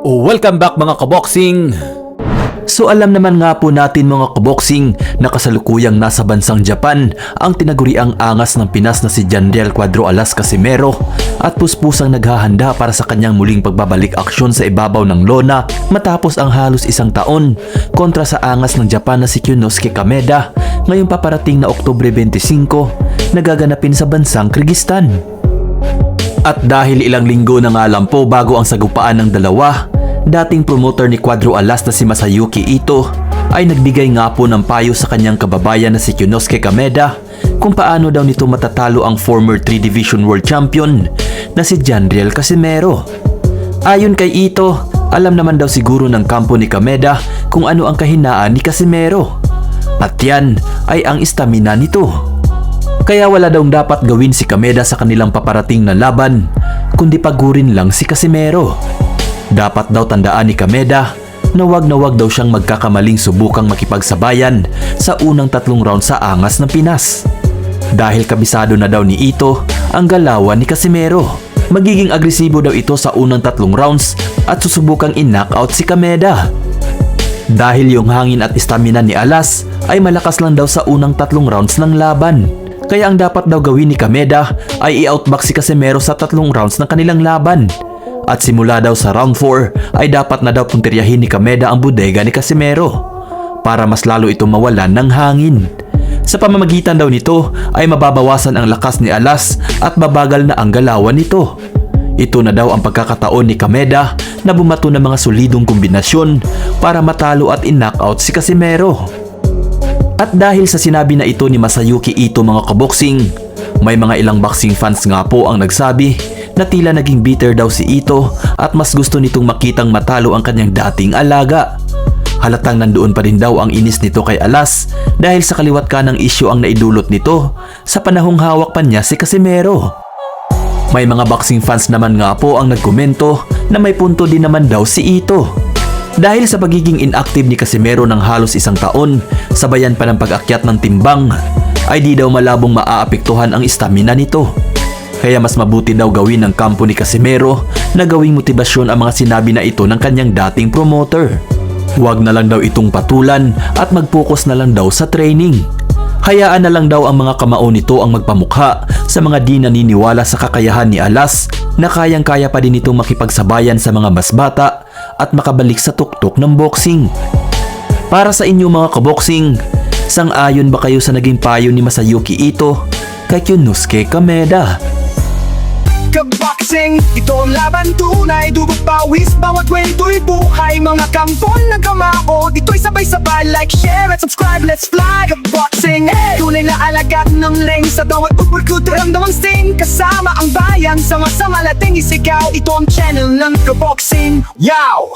Welcome back mga kaboksing! So alam naman nga po natin mga kaboksing na kasalukuyang nasa bansang Japan ang tinaguriang angas ng Pinas na si Janriel Cuadro Alas Casimero at puspusang naghahanda para sa kanyang muling pagbabalik aksyon sa ibabaw ng lona matapos ang halos isang taon kontra sa angas ng Japan na si Kyunosuke Kameda ngayong paparating na Oktubre 25 nagaganapin sa bansang Kyrgyzstan. At dahil ilang linggo na nga lang po bago ang sagupaan ng dalawa, dating promoter ni Quadro Alas na si Masayuki Ito ay nagbigay nga po ng payo sa kanyang kababayan na si Kyunosuke Kameda kung paano daw nito matatalo ang former 3 Division World Champion na si Janriel Casimero. Ayon kay Ito, alam naman daw siguro ng kampo ni Kameda kung ano ang kahinaan ni Casimero. At yan ay ang istamina nito. Kaya wala daw dapat gawin si Kameda sa kanilang paparating na laban, kundi pagurin lang si Casimero. Dapat daw tandaan ni Kameda na wag na wag daw siyang magkakamaling subukang makipagsabayan sa unang tatlong round sa angas ng Pinas. Dahil kabisado na daw ni Ito ang galawan ni Casimero. Magiging agresibo daw ito sa unang tatlong rounds at susubukang in-knockout si Kameda. Dahil yung hangin at stamina ni Alas ay malakas lang daw sa unang tatlong rounds ng laban. Kaya ang dapat daw gawin ni Kameda ay i-outback si Casimero sa tatlong rounds ng kanilang laban. At simula daw sa round 4 ay dapat na daw puntiryahin ni Kameda ang bodega ni Casimero para mas lalo ito mawalan ng hangin. Sa pamamagitan daw nito ay mababawasan ang lakas ni Alas at babagal na ang galawan nito. Ito na daw ang pagkakataon ni Kameda na bumato ng mga solidong kombinasyon para matalo at in-knockout si Casimero. At dahil sa sinabi na ito ni Masayuki Ito mga kaboksing, may mga ilang boxing fans nga po ang nagsabi na tila naging bitter daw si Ito at mas gusto nitong makitang matalo ang kanyang dating alaga. Halatang nandoon pa rin daw ang inis nito kay Alas dahil sa kaliwat ka ng isyu ang naidulot nito sa panahong hawak pa niya si Casimero. May mga boxing fans naman nga po ang nagkomento na may punto din naman daw si Ito. Dahil sa pagiging inactive ni Casimero ng halos isang taon, sabayan pa ng pag-akyat ng timbang, ay di daw malabong maaapektuhan ang istamina nito. Kaya mas mabuti daw gawin ng kampo ni Casimero na gawing motibasyon ang mga sinabi na ito ng kanyang dating promoter. Huwag na lang daw itong patulan at mag-focus na lang daw sa training. Hayaan na lang daw ang mga kamao nito ang magpamukha sa mga di naniniwala sa kakayahan ni Alas na kayang-kaya pa din itong makipagsabayan sa mga mas bata at makabalik sa tuktok ng boxing. Para sa inyo mga kaboxing, sang-ayon ba kayo sa naging payo ni Masayuki Ito kay Kyunosuke Kameda? Kaboxing, ito ang laban tunay pawis, bawat kwento'y buhay. Mga kampon ng kamao Dito'y sabay-sabay. Like, share at subscribe. Let's fly Kaboxing, hey! Tunay na alagat ng ring Sa bawat upurkut Ramdam ang sting Kasama ang bayan. Sama-sama nating isigaw. Ito ang channel ng Kaboxing Yow!